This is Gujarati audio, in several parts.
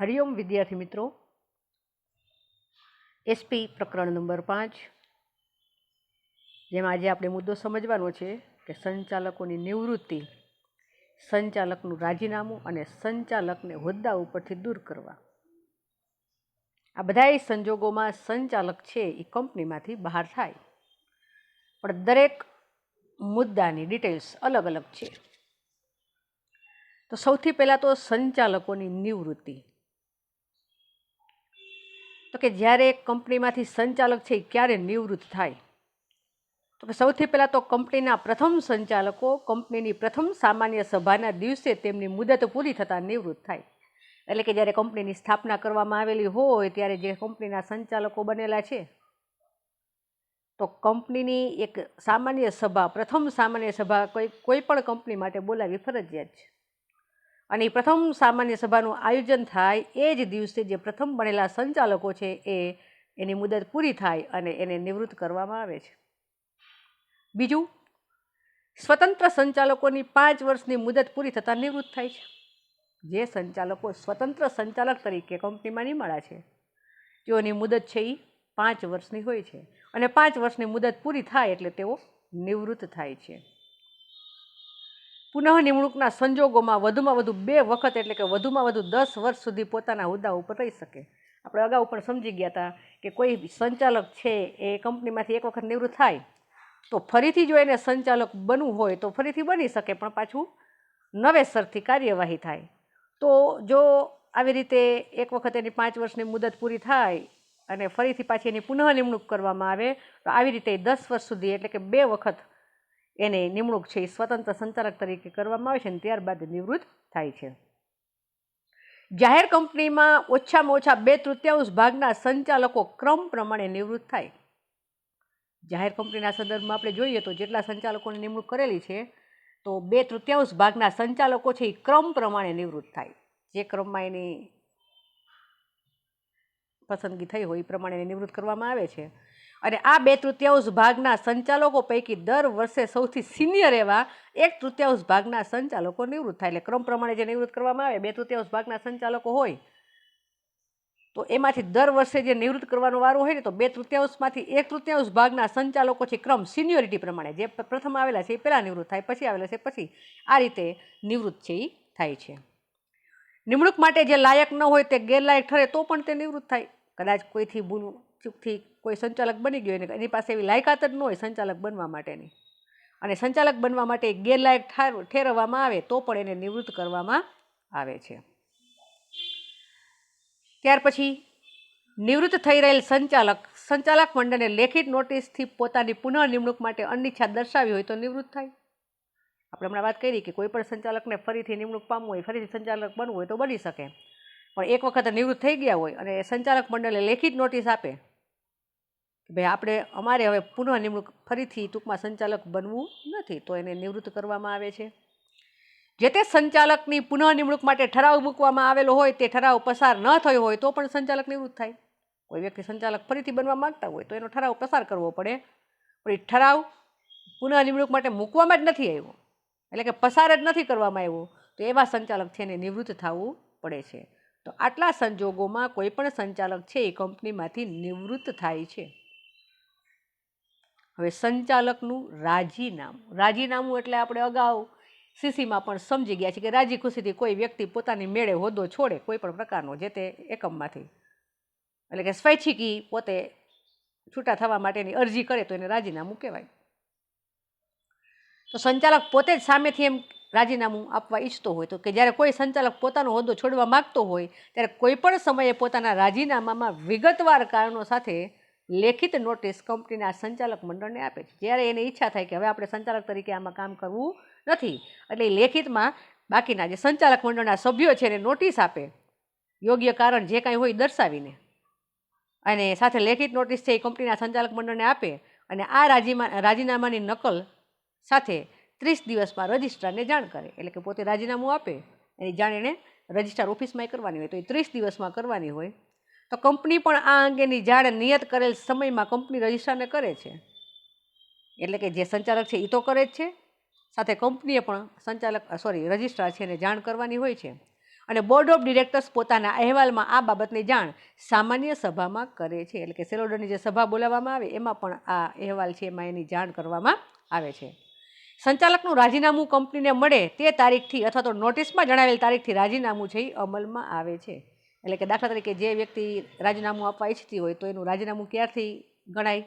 હરિઓમ, વિદ્યાર્થી મિત્રો. એસપી પ્રકરણ નંબર પાંચ. જેમાં આજે આપણે મુદ્દો સમજવાનો છે કે સંચાલકોની નિવૃત્તિ સંચાલકનું રાજીનામું અને સંચાલકને હોદ્દા ઉપરથી દૂર કરવા. આ બધાય સંજોગોમાં સંચાલક છે એ કંપનીમાંથી બહાર થાય. પણ દરેક મુદ્દાની ડિટેલ્સ અલગ અલગ છે. તો સૌથી પહેલાં તો સંચાલકોની નિવૃત્તિ. તો કે જ્યારે એક કંપનીમાંથી સંચાલક છે ક્યારે નિવૃત્ત થાય? તો કે સૌથી પહેલાં તો કંપનીના પ્રથમ સંચાલકો કંપનીની પ્રથમ સામાન્ય સભાના દિવસે તેમની મુદત પૂરી થતાં નિવૃત્ત થાય. એટલે કે જ્યારે કંપનીની સ્થાપના કરવામાં આવેલી હોય, ત્યારે જે કંપનીના સંચાલકો બનેલા છે, તો કંપનીની એક સામાન્ય સભા, પ્રથમ સામાન્ય સભા કોઈ કોઈ પણ કંપની માટે બોલાવી ફરજિયાત છે. અને પ્રથમ સામાન્ય સભાનું આયોજન થાય એ જ દિવસે જે પ્રથમ બનેલા સંચાલકો છે એ એની મુદત પૂરી થાય અને એને નિવૃત્ત કરવામાં આવે છે. બીજું, સ્વતંત્ર સંચાલકોની પાંચ વર્ષની મુદત પૂરી થતાં નિવૃત્ત થાય છે. જે સંચાલકો સ્વતંત્ર સંચાલક તરીકે કંપનીમાં નિમાળા છે, તેઓની મુદત છે એ પાંચ વર્ષની હોય છે. અને પાંચ વર્ષની મુદત પૂરી થાય એટલે તેઓ નિવૃત્ત થાય છે. પુનઃ નિમણૂકના સંજોગોમાં વધુમાં વધુ બે વખત એટલે કે વધુમાં વધુ દસ વર્ષ સુધી પોતાના હોદ્દા ઉપર રહી શકે. આપણે અગાઉ પણ સમજી ગયા હતા કે કોઈ સંચાલક છે એ કંપનીમાંથી એક વખત નિવૃત્ત થાય, તો ફરીથી જો એને સંચાલક બનવું હોય તો ફરીથી બની શકે, પણ પાછું નવેસરથી કાર્યવાહી થાય. તો જો આવી રીતે એક વખત એની પાંચ વર્ષની મુદત પૂરી થાય અને ફરીથી પાછી એની પુનઃ નિમણૂક કરવામાં આવે, તો આવી રીતે દસ વર્ષ સુધી એટલે કે બે વખત એને નિમણૂક છે એ સ્વતંત્ર સંચાલક તરીકે કરવામાં આવે છે અને ત્યારબાદ નિવૃત્ત થાય છે. જાહેર કંપનીમાં ઓછામાં ઓછા બે તૃતીયાંશ ભાગના સંચાલકો ક્રમ પ્રમાણે નિવૃત્ત થાય. જાહેર કંપનીના સંદર્ભમાં આપણે જોઈએ તો જેટલા સંચાલકોની નિમણૂક કરેલી છે, તો બે તૃતીયાંશ ભાગના સંચાલકો છે એ ક્રમ પ્રમાણે નિવૃત્ત થાય. જે ક્રમમાં એની પસંદગી થઈ હોય એ પ્રમાણે નિવૃત્ત કરવામાં આવે છે. અને આ બે તૃતીયાંશ ભાગના સંચાલકો પૈકી દર વર્ષે સૌથી સિનિયર એવા એક તૃતીયાંશ ભાગના સંચાલકો નિવૃત્ત થાય. એટલે ક્રમ પ્રમાણે જે નિવૃત્ત કરવામાં આવે, બે તૃતીયાંશ ભાગના સંચાલકો હોય, તો એમાંથી દર વર્ષે જે નિવૃત્ત કરવાનો વારો હોય ને, તો બે તૃતીયાંશમાંથી એક તૃતીયાંશ ભાગના સંચાલકો છે ક્રમ સિનિયોરિટી પ્રમાણે. જે પ્રથમ આવેલા છે એ પહેલાં નિવૃત્ત થાય, પછી આવેલા છે પછી આ રીતે નિવૃત્ત છે એ થાય છે. નિમણૂક માટે જે લાયક ન હોય તે ગેરલાયક ઠરે તો પણ તે નિવૃત્ત થાય. કદાચ કોઈથી ભૂલ ચૂકથી કોઈ સંચાલક બની ગયો ને એની પાસે એવી લાયકાત જ ન હોય સંચાલક બનવા માટેની. અને સંચાલક બનવા માટે ગેરલાયક ઠેરવવામાં આવે તો પણ એને નિવૃત્ત કરવામાં આવે છે. ત્યાર પછી નિવૃત્ત થઈ રહેલ સંચાલક સંચાલક મંડળને લેખિત નોટિસથી પોતાની પુનઃ નિમણૂક માટે અનિચ્છા દર્શાવી હોય તો નિવૃત્ત થાય. આપણે હમણાં વાત કરી કે કોઈ પણ સંચાલકને ફરીથી નિમણૂક પામવું હોય, ફરીથી સંચાલક બનવું હોય તો બની શકે. પણ એક વખત નિવૃત્ત થઈ ગયા હોય અને સંચાલક મંડળે લેખિત નોટિસ આપે ભાઈ આપણે, અમારે હવે પુનઃ નિમણૂક ફરીથી ટૂંકમાં સંચાલક બનવું નથી, તો એને નિવૃત્ત કરવામાં આવે છે. જે તે સંચાલકની પુનઃ નિમણૂક માટે ઠરાવ મૂકવામાં આવેલો હોય, તે ઠરાવ પસાર ન થયો હોય, તો પણ સંચાલક નિવૃત્ત થાય. કોઈ વ્યક્તિ સંચાલક ફરીથી બનવા માંગતા હોય, તો એનો ઠરાવ પસાર કરવો પડે. પણ એ ઠરાવ પુનઃ નિમણૂક માટે મૂકવામાં જ નથી આવ્યો. એટલે કે પસાર જ નથી કરવામાં આવ્યો. તો એવા સંચાલક છે, એને નિવૃત્ત થવું પડે છે. તો આટલા સંજોગોમાં કોઈ પણ સંચાલક છે, એ કંપનીમાંથી નિવૃત્ત થાય છે. હવે સંચાલકનું રાજીનામું. રાજીનામું એટલે આપણે અગાઉ સીસીમાં પણ સમજી ગયા છે કે રાજી ખુશીથી કોઈ વ્યક્તિ પોતાની મેળે હોદ્દો છોડે કોઈ પણ પ્રકારનો જે તે એકમમાંથી. એટલે કે સ્વૈચ્છિકી પોતે છૂટા થવા માટેની અરજી કરે તો એને રાજીનામું કહેવાય. તો સંચાલક પોતે જ સામેથી એમ રાજીનામું આપવા ઈચ્છતો હોય તો કે જ્યારે કોઈ સંચાલક પોતાનો હોદ્દો છોડવા માગતો હોય ત્યારે કોઈ પણ સમયે પોતાના રાજીનામામાં વિગતવાર કારણો સાથે લેખિત નોટિસ કંપનીના સંચાલક મંડળને આપે છે. જ્યારે એને ઈચ્છા થાય કે હવે આપણે સંચાલક તરીકે આમાં કામ કરવું નથી, એટલે લેખિતમાં બાકીના જે સંચાલક મંડળના સભ્યો છે એને નોટિસ આપે. યોગ્ય કારણ જે કાંઈ હોય દર્શાવીને. અને સાથે લેખિત નોટિસ છે એ કંપનીના સંચાલક મંડળને આપે અને આ રાજીમા, રાજીનામાની નકલ સાથે ત્રીસ દિવસમાં રજિસ્ટ્રારને જાણ કરે. એટલે કે પોતે રાજીનામું આપે એની જાણ એણે રજિસ્ટ્રાર ઓફિસમાં કરવાની હોય. તો એ ત્રીસ દિવસમાં કરવાની હોય. તો કંપની પણ આ અંગેની જાણ નિયત કરેલ સમયમાં કંપની રજિસ્ટ્રારને કરે છે. એટલે કે જે સંચાલક છે એ તો કરે જ છે. સાથે કંપનીએ પણ સંચાલક સોરી રજિસ્ટ્રાર છે એને જાણ કરવાની હોય છે. અને બોર્ડ ઓફ ડિરેક્ટર્સ પોતાના અહેવાલમાં આ બાબતની જાણ સામાન્ય સભામાં કરે છે. એટલે કે સેલોડરની જે સભા બોલાવવામાં આવે એમાં પણ આ અહેવાલ છે એમાં એની જાણ કરવામાં આવે છે. સંચાલકનું રાજીનામું કંપનીને મળે તે તારીખથી અથવા તો નોટિસમાં જણાવેલ તારીખથી રાજીનામું છે એ અમલમાં આવે છે. એટલે કે દાખલા તરીકે જે વ્યક્તિ રાજીનામું આપવા ઈચ્છતી હોય તો એનું રાજીનામું ક્યારથી ગણાય?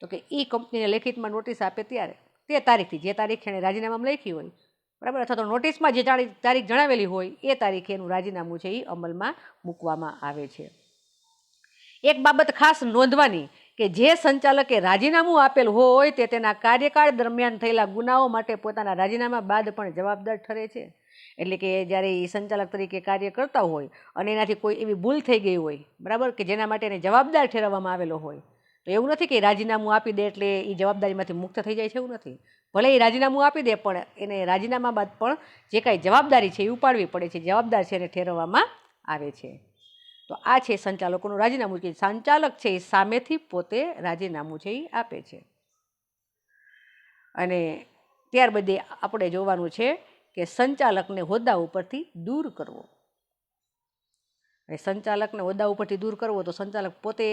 તો કે એ કંપનીને લેખિતમાં નોટિસ આપે ત્યારે. તે તારીખથી, જે તારીખ એણે રાજીનામામાં લખી હોય, બરાબર? અથવા તો નોટિસમાં જે તારીખ જણાવેલી હોય, એ તારીખે એનું રાજીનામું છે એ અમલમાં મૂકવામાં આવે છે. એક બાબત ખાસ નોંધવાની કે જે સંચાલકે રાજીનામું આપેલ હોય તે તેના કાર્યકાળ દરમિયાન થયેલા ગુનાઓ માટે પોતાના રાજીનામા બાદ પણ જવાબદાર ઠરે છે. એટલે કે જ્યારે એ સંચાલક તરીકે કાર્ય કરતા હોય અને એનાથી કોઈ એવી ભૂલ થઈ ગઈ હોય, બરાબર? કે જેના માટે એને જવાબદાર ઠેરવવામાં આવેલો હોય. તો એવું નથી કે રાજીનામું આપી દે એટલે એ જવાબદારીમાંથી મુક્ત થઈ જાય છે એવું નથી. ભલે એ રાજીનામું આપી દે પણ એને રાજીનામા બાદ પણ જે કાંઈ જવાબદારી છે એ ઉપાડવી પડે છે. જવાબદાર છે એને ઠેરવવામાં આવે છે. તો આ છે સંચાલકોનું રાજીનામું કે સંચાલક છે એ સામેથી પોતે રાજીનામું છે એ આપે છે. અને ત્યારબાદ એ આપણે જોવાનું છે કે સંચાલકને હોદ્દા ઉપરથી દૂર કરવો. અને સંચાલકને હોદ્દા ઉપરથી દૂર કરવો તો સંચાલક પોતે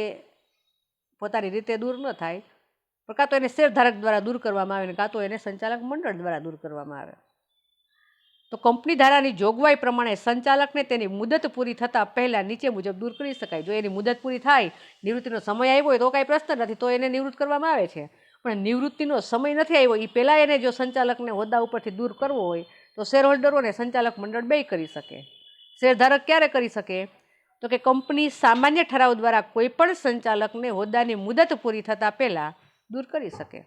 પોતાની રીતે દૂર ન થાય, પણ કાં તો એને શેરધારક દ્વારા દૂર કરવામાં આવે ને કાં તો એને સંચાલક મંડળ દ્વારા દૂર કરવામાં આવે. તો કંપની ધારાની જોગવાઈ પ્રમાણે સંચાલકને તેની મુદત પૂરી થતાં પહેલાં નીચે મુજબ દૂર કરી શકાય. જો એની મુદત પૂરી થાય, નિવૃત્તિનો સમય આવ્યો હોય તો કાંઈ પ્રશ્ન નથી, તો એને નિવૃત્ત કરવામાં આવે છે. પણ નિવૃત્તિનો સમય નથી આવ્યો એ પહેલાં એને જો સંચાલકને હોદ્દા ઉપરથી દૂર કરવો હોય, તો શેરહોલ્ડરો અને સંચાલક મંડળ બે કરી શકે. શેરધારક ક્યારે કરી શકે? તો કે કંપની સામાન્ય ઠરાવ દ્વારા કોઈપણ સંચાલકને હોદ્દાની મુદત પૂરી થતાં પહેલાં દૂર કરી શકે.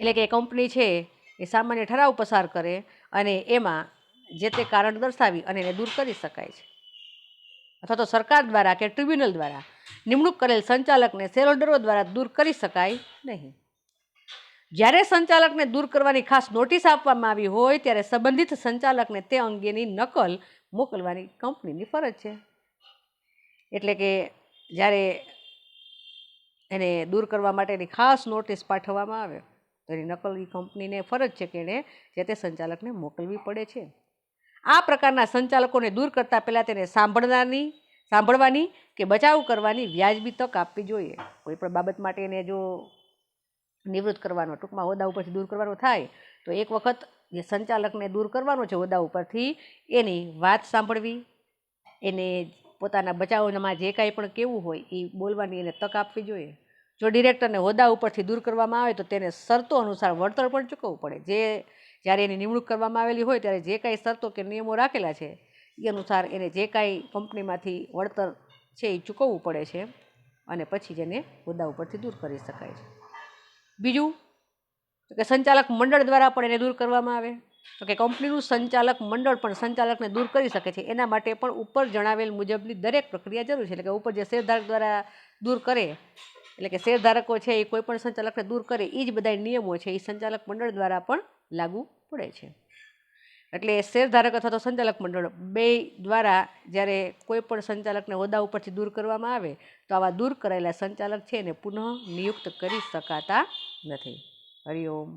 એટલે કે કંપની છે એ સામાન્ય ઠરાવ પસાર કરે અને એમાં જે તે કારણ દર્શાવી અને એને દૂર કરી શકાય છે. અથવા તો સરકાર દ્વારા કે ટ્રિબ્યુનલ દ્વારા નિમણૂક કરેલ સંચાલકને શેરહોલ્ડરો દ્વારા દૂર કરી શકાય નહીં. જ્યારે સંચાલકને દૂર કરવાની ખાસ નોટિસ આપવામાં આવી હોય, ત્યારે સંબંધિત સંચાલકને તે અંગેની નકલ મોકલવાની કંપનીની ફરજ છે. એટલે કે જ્યારે એને દૂર કરવા માટેની ખાસ નોટિસ પાઠવવામાં આવે એની નકલ એ કંપનીને ફરજ છે કે એણે જે તે સંચાલકને મોકલવી પડે છે. આ પ્રકારના સંચાલકોને દૂર કરતાં પહેલાં તેને સાંભળનારની, સાંભળવાની કે બચાવ કરવાની વ્યાજબી તક આપવી જોઈએ. કોઈ પણ બાબત માટે એને જો નિવૃત્ત કરવાનો, ટૂંકમાં હોદ્દા ઉપરથી દૂર કરવાનો થાય, તો એક વખત જે સંચાલકને દૂર કરવાનો છે હોદ્દા ઉપરથી, એની વાત સાંભળવી, એને પોતાના બચાવમાં જે કાંઈ પણ કેવું હોય એ બોલવાની એને તક આપવી જોઈએ. જો ડિરેક્ટરને હોદ્દા ઉપરથી દૂર કરવામાં આવે તો તેને શરતો અનુસાર વળતર પણ ચૂકવવું પડે. જે જ્યારે એની નિમણૂક કરવામાં આવેલી હોય ત્યારે જે કાંઈ શરતો કે નિયમો રાખેલા છે એ અનુસાર એને જે કાંઈ કંપનીમાંથી વળતર છે એ ચૂકવવું પડે છે અને પછી જ એને હોદ્દા ઉપરથી દૂર કરી શકાય છે. બીજું, તો કે સંચાલક મંડળ દ્વારા પણ એને દૂર કરવામાં આવે. તો કે કંપનીનું સંચાલક મંડળ પણ સંચાલકને દૂર કરી શકે છે. એના માટે પણ ઉપર જણાવેલ મુજબની દરેક પ્રક્રિયા જરૂર છે. એટલે કે ઉપર જે શેરધારક દ્વારા દૂર કરે એટલે કે શેરધારકો છે, એ કોઈ પણ સંચાલકને દૂર કરે એ જ બધા નિયમો છે એ સંચાલક મંડળ દ્વારા પણ લાગુ પડે છે. એટલે શેરધારક અથવા તો સંચાલક મંડળ બે દ્વારા જ્યારે કોઈ પણ સંચાલકને હોદ્દા ઉપરથી દૂર કરવામાં આવે, તો આવા દૂર કરાયેલા સંચાલક છે એને પુનઃ નિયુક્ત કરી શકાતા નથી. હરિઓમ